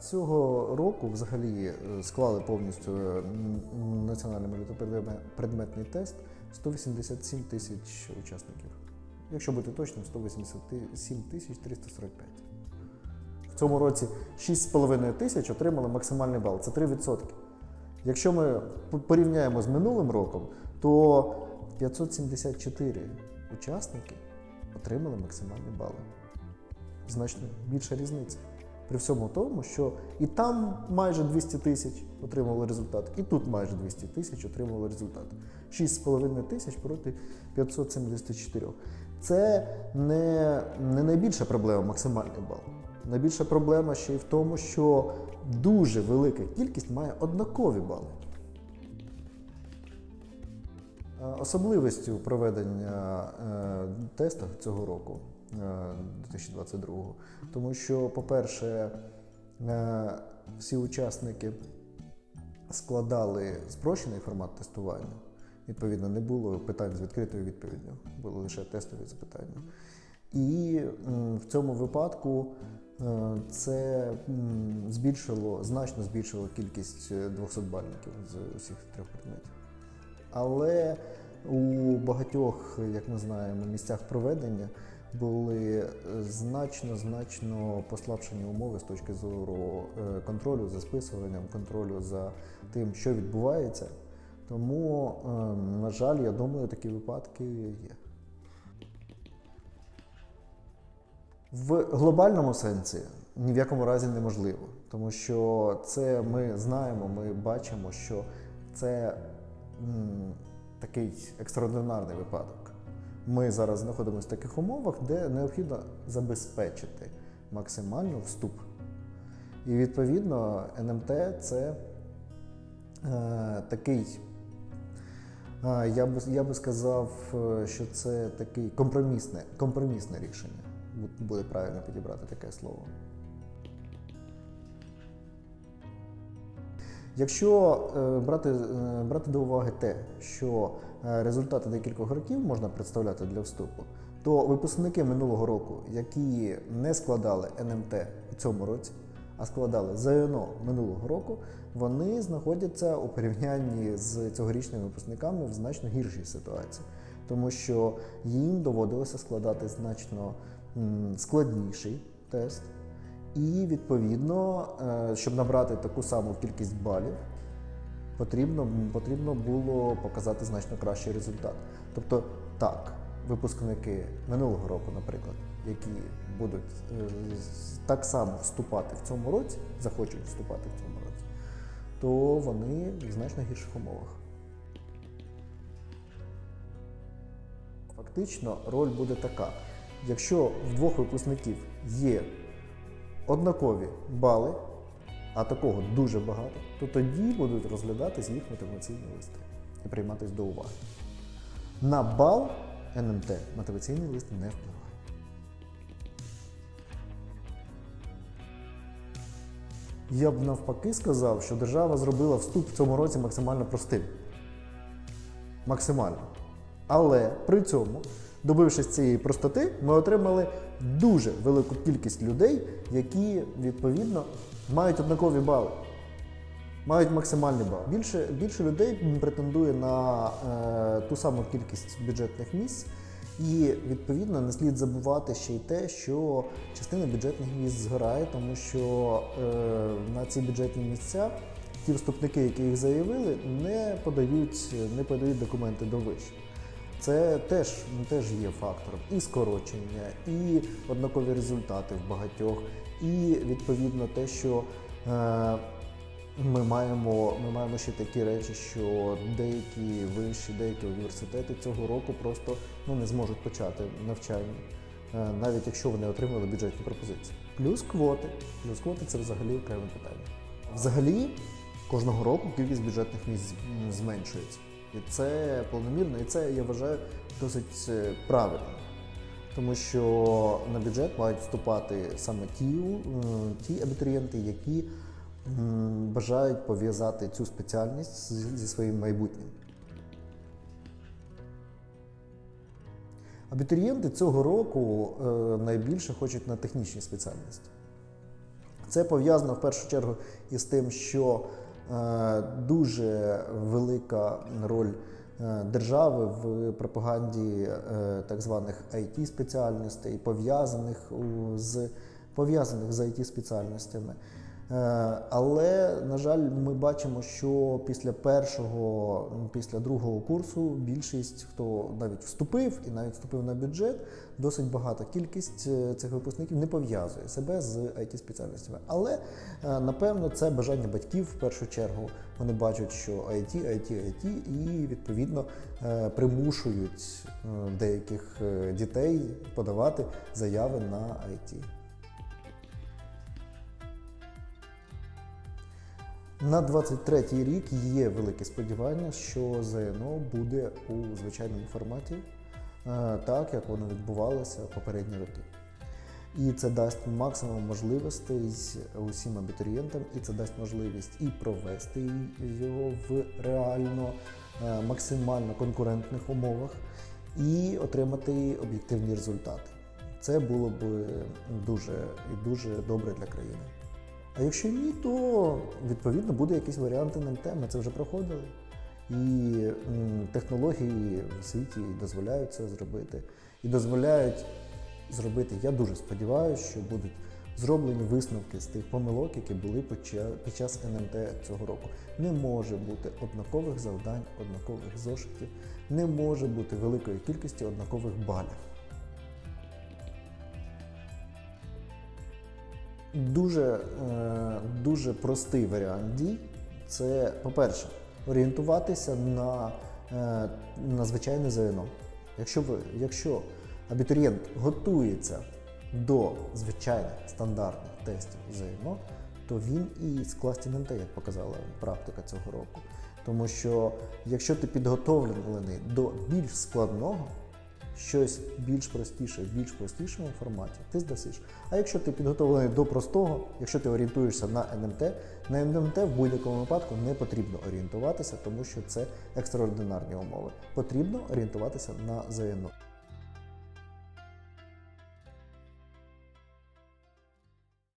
Цього року взагалі е, склали повністю е, національний молітопредметний тест 187 тисяч учасників. Якщо бути точним, 187 тисяч 345. В цьому році 6,5 тисяч отримали максимальний бал. Це 3%. Якщо ми порівняємо з минулим роком, то 574 учасники отримали максимальні бали. Значно більша різниця. При всьому тому, що і там майже 200 тисяч отримали результат, і тут майже 200 тисяч отримали результат. 6,5 тисяч проти 574. Це не, не найбільша проблема максимальний бал. Найбільша проблема ще й в тому, що дуже велика кількість має однакові бали. Е, Особливістю проведення е, тесту цього року, 2022, тому що, по-перше, е, всі учасники складали спрощений формат тестування. Відповідно, не було питань з відкритою відповіддю, були лише тестові запитання. І в цьому випадку е, це збільшило, значно збільшило кількість 200-бальників з усіх трьох предметів. Але у багатьох, як ми знаємо, місцях проведення були значно значно послабшені умови з точки зору е, контролю за списуванням, контролю за тим, що відбувається. Тому, е, на жаль, я думаю, такі випадки є. В глобальному сенсі ні в якому разі неможливо, тому що це ми знаємо, ми бачимо, що це м, такий екстраординарний випадок. Ми зараз знаходимося в таких умовах, де необхідно забезпечити максимально вступ. І відповідно НМТ це е, такий, е, я би, я би сказав, що це такий компромісне, компромісне рішення. Буде правильно підібрати таке слово. Якщо е, брати, е, брати до уваги те, що е, результати декількох років можна представляти для вступу, то випускники минулого року, які не складали НМТ у цьому році, а складали ЗНО минулого року, вони знаходяться у порівнянні з цьогорічними випускниками в значно гіршій ситуації, тому що їм доводилося складати значно складніший тест. І відповідно, е, щоб набрати таку саму кількість балів, потрібно, потрібно було показати значно кращий результат. Тобто, так, випускники минулого року, наприклад, які будуть е, так само вступати в цьому році, захочуть вступати в цьому році, то вони в значно гірших умовах. Фактично, роль буде така: якщо в двох випускників є однакові бали, а такого дуже багато, то тоді будуть розглядатись їх мотиваційні листи і прийматись до уваги. На бал НМТ мотиваційний лист не впливає. Я б навпаки сказав, що держава зробила вступ в цьому році максимально простим. Максимально. Але при цьому, добившись цієї простоти, ми отримали дуже велику кількість людей, які відповідно мають однакові бали, мають максимальний бал. Більше, більше людей претендує на е, ту саму кількість бюджетних місць. І відповідно не слід забувати ще й те, що частина бюджетних місць згорає, тому що е, на ці бюджетні місця ті вступники, які їх заявили, не подають, не подають документи до виш. Це теж, теж є фактором і скорочення, і однакові результати в багатьох, і відповідно те, що е, ми маємо, ми маємо ще такі речі, що деякі виші, деякі університети цього року просто ну, не зможуть почати навчання, е, навіть якщо вони отримали бюджетні пропозиції. Плюс квоти. Плюс квоти це взагалі окреме питання. Взагалі, кожного року кількість бюджетних місць зменшується. І це планомірно, і це я вважаю досить е, правильно. Тому що на бюджет мають вступати саме ті, е, ті абітурієнти, які бажають пов'язати цю спеціальність зі своїм майбутнім. Абітурієнти цього року е, найбільше хочуть на технічні спеціальності. Це пов'язано в першу чергу із тим, що дуже велика роль е, держави в пропаганді е, так званих it спеціальностей, пов'язаних з пов'язаних з it спеціальностями. Е, Але, на жаль, ми бачимо, що після першого, після другого курсу більшість, хто навіть вступив і навіть вступив на бюджет, досить багата кількість е, цих випускників не пов'язує себе з it спеціальностями. Але е, напевно це бажання батьків в першу чергу. Вони бачать, що IT, IT, IT, і відповідно примушують деяких дітей подавати заяви на IT. На 23-й рік є велике сподівання, що ЗНО буде у звичайному форматі, е, так як воно відбувалося попередні роки. І це дасть максимум можливостей усім абітурієнтам, і це дасть можливість і провести його в реально е, максимально конкурентних умовах, і отримати об'єктивні результати. Це було б дуже і дуже добре для країни. А якщо ні, то відповідно буде якийсь варіант НМТ. Ми це вже проходили. І технології в світі дозволяють це зробити. І дозволяють зробити, я дуже сподіваюся, що будуть зроблені висновки з тих помилок, які були під час НМТ цього року. Не може бути однакових завдань, однакових зошитів, не може бути великої кількості однакових балів. Дуже, е, дуже простий варіант дій. Це, по-перше, орієнтуватися на, е, на звичайне ЗНО. Якщо, ви, якщо абітурієнт готується до звичайних стандартних тестів ЗНО, то він і скласти НМТ, як показала практика цього року. Тому що якщо ти підготовлений до більш складного, щось більш простіше, в більш простішому форматі, ти здасиш. А якщо ти підготовлений до простого, якщо ти орієнтуєшся на НМТ, на НМТ в будь-якому випадку не потрібно орієнтуватися, тому що це екстраординарні умови. Потрібно орієнтуватися на ЗНО.